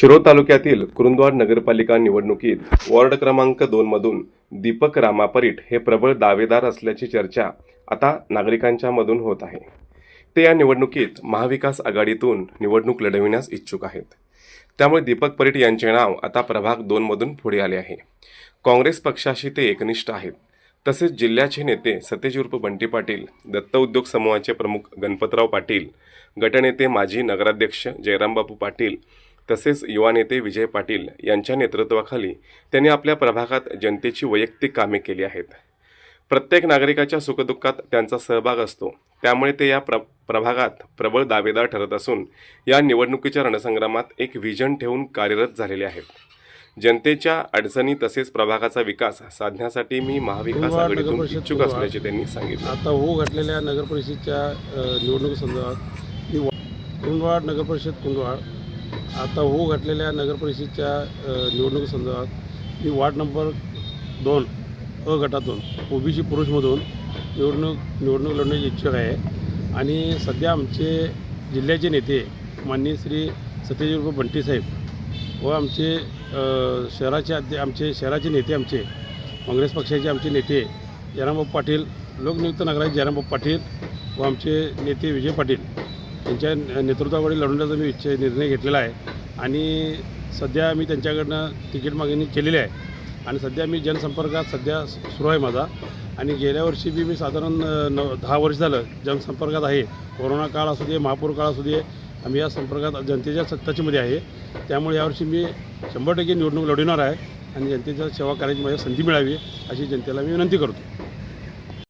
शिरोळ तालुक्यातील कुरुंदवाड नगरपालिका निवडणुकीत वॉर्ड क्रमांक दोनमधून दीपक रामा परीट हे प्रबळ दावेदार असल्याची चर्चा आता नागरिकांच्या मधून होत आहे. ते या निवडणुकीत महाविकास आघाडीतून निवडणूक लढविण्यास इच्छुक आहेत. त्यामुळे दीपक परीट यांचे नाव आता प्रभाग दोनमधून पुढे आले आहे. काँग्रेस पक्षाशी ते एकनिष्ठ आहेत. तसेच जिल्ह्याचे नेते सतेज उर्फ बंटी पाटील दत्त उद्योग समूहाचे प्रमुख गणपतराव पाटील गटनेते माजी नगराध्यक्ष जयरामबापू पाटील तसेच युवा नेते विजय पाटील यांच्या नेतृत्वाखाली त्यांनी आपल्या प्रभागात जनतेची वैयक्तिक कामे केली आहेत. प्रत्येक नागरिकाच्या सुखदुःखात त्यांचा सहभाग असतो. त्यामुळे ते या प्र प्रभागात प्रबळ दावेदार ठरत असून या निवडणुकीच्या रणसंग्रामात एक व्हिजन ठेवून कार्यरत झालेले आहेत. जनतेच्या अडचणी तसेच प्रभागाचा विकास साधण्यासाठी मी महाविकास आघाडीतून इच्छुक. असल्याचे त्यांनी सांगितले. आता होऊ घातलेल्या नगरपरिषदच्या निवडणुकीसंदर्भात मी नगरपरिषद कुंडवाड आता होऊ घातलेल्या नगरपरिषदच्या निवडणुकीसंदर्भात मी वार्ड नंबर दोन अ गटातून ओबीसी पुरुषमधून निवडणूक निवडणूक लढण्याची इच्छुक आहे. आणि सध्या आमचे जिल्ह्याचे नेते माननीय श्री सत्यजित बंटीसाहेब बंटी साहेब व आमचे शहराचे अध्य आमचे शहराचे नेते आमचे काँग्रेस पक्षाचे आमचे नेते जयरामबाबू पाटील लोकनियुक्त नगराचे जयरामबाबू पाटील व आमचे नेते विजय पाटील त्यांच्या नेतृत्वाकडे लढवण्याचा मी इच्छा निर्णय घेतलेला आहे. आणि सध्या मी त्यांच्याकडनं तिकीट मागणी केलेली आहे. आणि सध्या मी जनसंपर्कात सध्या सुरू आहे माझा. आणि गेल्या वर्षी बी मी साधारण न दहा वर्ष झालं जनसंपर्कात आहे. कोरोना काळ असू दे महापूर काळ असू दे आम्ही या संपर्कात जनतेच्या सत्ताचीमध्ये आहे. त्यामुळे यावर्षी मी शंभर टक्के निवडणूक लढवणार आहे आणि जनतेच्या सेवा करायची मला संधी मिळावी अशी जनतेला मी विनंती करतो.